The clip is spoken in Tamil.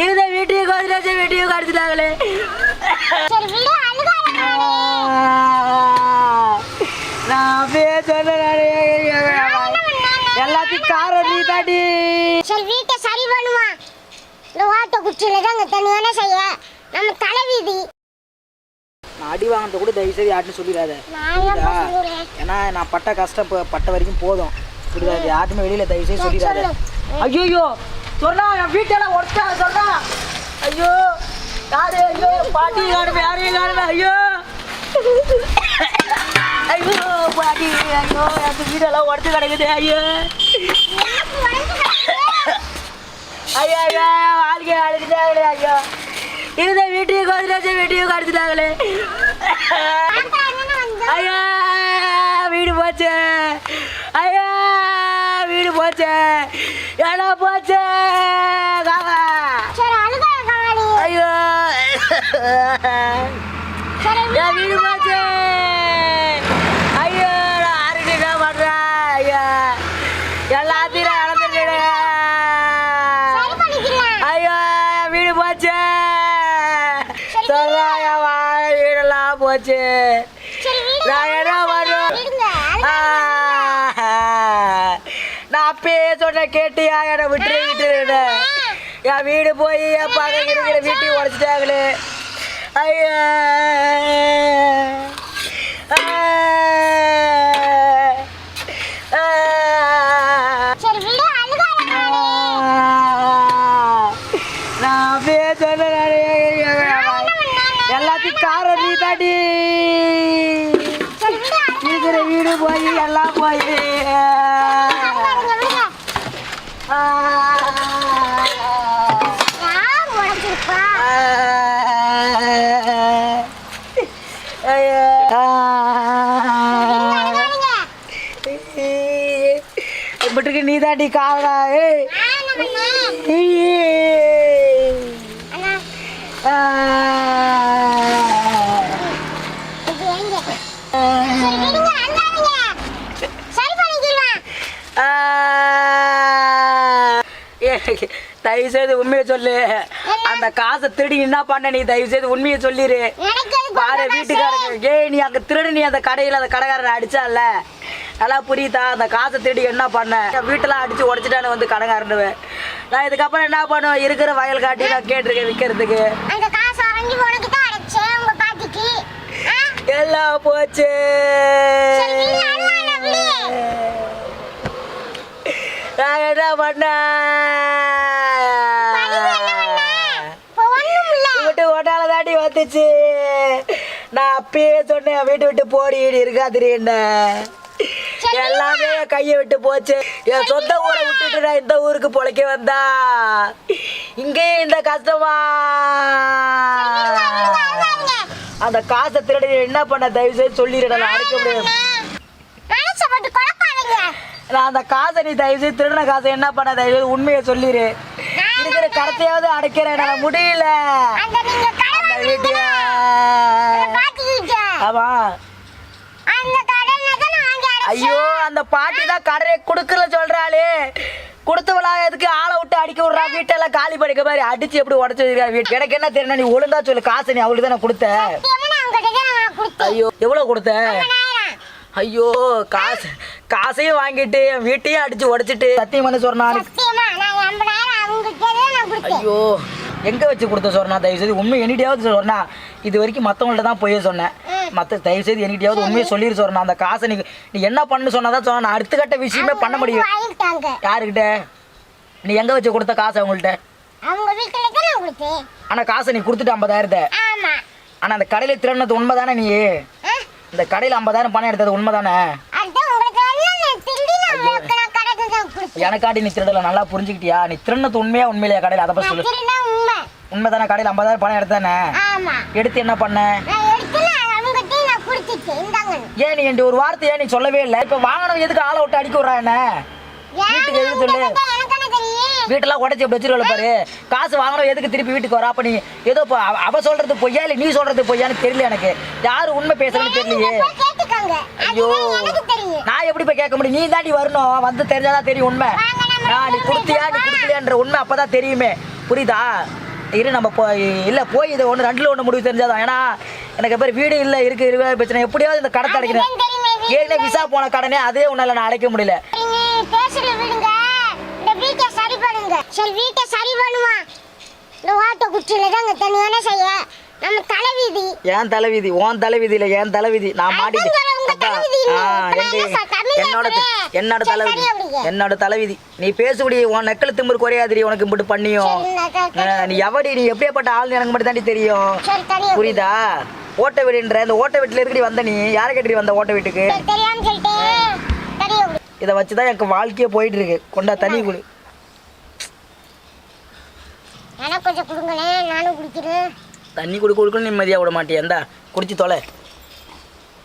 இருந்த வீட்டையும் கோதிராஜ வீட்டையும் கடத்திட்டாங்களே. நான். அப்படியே சொன்னேன் எல்லாத்தையும் காரம் நீ தாண்டி சரி வீட்டை சரி பண்ணுமா? இந்த ஓட்ட குச்சியில தான் அங்க தனியான செய்ய? நம்ம தலைவீதி. அடி வாங்கினத கூட தயவு செய்து யார்ட்டும் சொல்லிடாத. ஏன்னா நான் பட்ட கஷ்டம் பட்ட வரைக்கும் போதும். புரியுதா? யார்ட்டுமே வெளியில தயவு செய்து சொல்லிடாத. ஐயோ சொன்னா என் வீட்டெல்லாம் ஒடுத்தாங்க சொன்னா ஐயோ யாரு ஐயோ பாட்டி காணுமே யாரையும் காணுமே ஐயோ. ஐயோ பாட்டி ஐயோ என் வீடெல்லாம் உடச்சு கிடக்குது ஐயோ. ஐயோ ஐயோ வாழ்க்கை அழுதுட்டாங்களே ஐயோ. இருந்த வீட்டையும் கோதிராஜ வீட்டையும் கடத்திட்டாங்களே. ஐயா வீடு போச்சு. ஐயா வீடு போச்சு. ఎడా పోతే అయ్యో நான் அப்பயே சொன்ன கேட்டியா? என்னை விட்டு விட்டு என் வீடு போய் என் பக்கம் இருக்கிற வீட்டையும் உடச்சிட்டாங்களே. ஐயா. எல்லாத்தையும் காரம் நீ சரி விடு இருக்கிற வீடு போய் எல்லாம் போய். எப்படிக்கு நீ தாண்டி காவலா? ஆ. இது எங்க சரி விடுங்க அழுகாதீங்க சரி பண்ணிக்கலாம் ஆ. ஏய், தயவு செய்து உண்மையை சொல்லு. அந்த காசை திருடி என்ன பண்ண நீ தயவு செய்து உண்மையை சொல்லிடு பாரு வீட்டுக்காரங்க ஏய் நீ அங்க திருடு நீ அந்த கடையில அந்த கடைக்காரனை அடிச்சால. நல்லா புரியுதா? அந்த காசை திருடி என்ன பண்ண? வீட்டெல்லாம் அடிச்சு உடச்சிட்டானு வந்து கடைக்காரனுவேன் நான் இதுக்கப்புறம் என்ன பண்ணுவேன்? இருக்கிற வயல் காட்டி நான் கேட்டிருக்கேன் விற்கிறதுக்கு அந்த காசை வாங்கி உனக்கு தான் அடைச்சேன் உங்க பாட்டிக்கு ஆ? எல்லாம் போச்சு சரி, விடு, அழுவாத, விடு. நான் என்ன பண்ணேன் வீட்டு ஓட்டால தாண்டி வந்துச்சு. நான் அப்பயே சொன்னேன் வீட்டு விட்டு போடி இருக்காதுரி என்ன? எல்லாமே கையை விட்டு போச்சு. என் சொந்த ஊரை விட்டுட்டு நான் இந்த ஊருக்கு பொழைக்க வந்தா. இங்கேயும் இந்த கஷ்டமா. அந்த காசை திருடி என்ன பண்ண? தயவு செய்து சொல்லிடுறேன் அடைக்க முடியாது. நான் அந்த காசை நீ தயவு செய்து திருடின காசை என்ன பண்ண? தயவு செய்து உண்மையை சொல்லிடு இருக்கிற கடத்தையாவது அடைக்கிறேன். நான் முடியல. ஆமா. ஐயோ அந்த பாட்டி தான் கடையை கொடுக்கல சொல்றாளே. கொடுத்தவளா எதுக்கு ஆளை விட்டு அடிக்க விடுறா. வீட்டெல்லாம் காலி படிக்க மாதிரி அடிச்சு எப்படி உடச்சு வச்சிருக்கா வீட்டு எனக்கு என்ன தெரியல நீ ஒழுங்கா சொல்லு. காசு நீ அவளுக்கு தானே கொடுத்த. ஐயோ எவ்வளவு கொடுத்த. ஐயோ காசு. காசையும் வாங்கிட்டு என் வீட்டையும் அடிச்சு உடைச்சிட்டு. சத்தியம் பண்ணி கொடுத்தேன். ஐயோ எங்க வச்சு கொடுத்த சொன்னா? தயவு செய்து உண்மை என்கிட்டயாவது சொன்னா. இது வரைக்கும் மத்தவங்கள்ட்ட தான் போய் சொன்னேன். மத்த தயவு செய்து என்கிட்டயாவது உண்மையை சொல்லிடு சொன்னா. அந்த காசை நீ நீ என்ன பண்ணு சொன்னாதான் சொன்னா. நான் அடுத்த கட்ட விஷயமே பண்ண முடியும். யாருக்கிட்ட? நீ எங்க வச்சு கொடுத்த காசு அவங்கள்ட்ட? ஆனா காசை நீ கொடுத்துட்டு ஐம்பதாயிரத்தை. ஆமா. ஆனா அந்த கடையில திருடினது உண்மைதானே நீ? இந்த கடையில ஐம்பதாயிரம் பணம் எடுத்தது உண்மைதானே அதான் உங்களுக்கு எல்லாம் நான் தான் எனக்காட்டி நீ திருடல நல்லா புரிஞ்சுக்கிட்டியா? நீ திருடினது உண்மையா உண்மையிலையா கடையில? அதை பத்தி சொல்லு உண்மை. உண்மைதானே கடையில? ஐம்பதாயிரம் பணம் எடுத்தானே? எடுத்து என்ன பண்ண? ஏன் நீ என்கிட்ட ஒரு வார்த்தை ஏன் நீ சொல்லவே இல்லை? இப்ப வாங்கினவன் எதுக்கு ஆளை விட்டு அடிக்க விட்றா என்ன? வீட்டுக்கு எதுக்கு சொல்லு? வீட்டெல்லாம் உடச்சி வச்சிருவல பாரு. காசு வாங்கினவன் எதுக்கு திருப்பி வீட்டுக்கு வரா? அப்ப நீ ஏதோ அவ சொல்றது பொய்யா இல்லை நீ சொல்றது பொய்யான்னு தெரியல எனக்கு. யாரு உண்மை பேசுறேன்னு தெரியலையே. கேட்டுக்கோங்க ஐயோ. நான் எப்படி போய் கேட்க முடியும்? நீ தாண்டி வரணும் வந்து தெரிஞ்சாதான் தெரியும் உண்மை. நான் நீ கொடுத்தியா நீ கொடுக்கலையான்ற உண்மை அப்பதான் தெரியுமே. புரியுதா? இரு நம்ம போய் இல்லை போய் இது ஒன்று ரெண்டில் ஒன்று முடிவு தெரிஞ்சாதான். ஏன்னா எனக்கு பேர் வீடு இல்லை இருக்கு இருக்க பிரச்சனை. எப்படியாவது இந்த கடத்தை தெரியுமே, வீடு ஏற்கனவே விசா போன கடனே அதே உன்னால நான் அடைக்க முடியல. சரி வீட்டை சரி பண்ணுமா? இந்த ஓட்ட குச்சியில தாங்க தனியான செய்ய. நம்ம தலைவிதி. ஏன் தலைவிதி? உன் தலைவிதி? இல்லை. என் தலைவிதி நான் தமிழ்ல என்னோட. என்னோட தலைவிதி. என்னோட தலைவிதி. நீ பேசுபடி உன் நெக்கல திமிரு குறையாதிரி உனக்கு இப்படி பண்ணியும். நீ எவடி நீ எப்படியாப்பட்ட ஆள் எனக்கு மட்டும் தாண்டி தெரியும். புரியுதா? ஓட்ட வீடுன்ற இந்த ஓட்ட வீட்டுல இருக்கடி வந்த நீ? யாரை கேட்டு வந்த ஓட்ட வீட்டுக்கு. இதை வச்சு தான் எனக்கு வாழ்க்கையே போயிட்டு இருக்கு. கொண்டா குடு. எனக்கு கொஞ்சம் கொடுங்களேன் நானும் குடிக்கிறேன். தண்ணி குடு கொடுக்கணும் நிம்மதியாக விட மாட்டியா? குடிச்சு தொலை.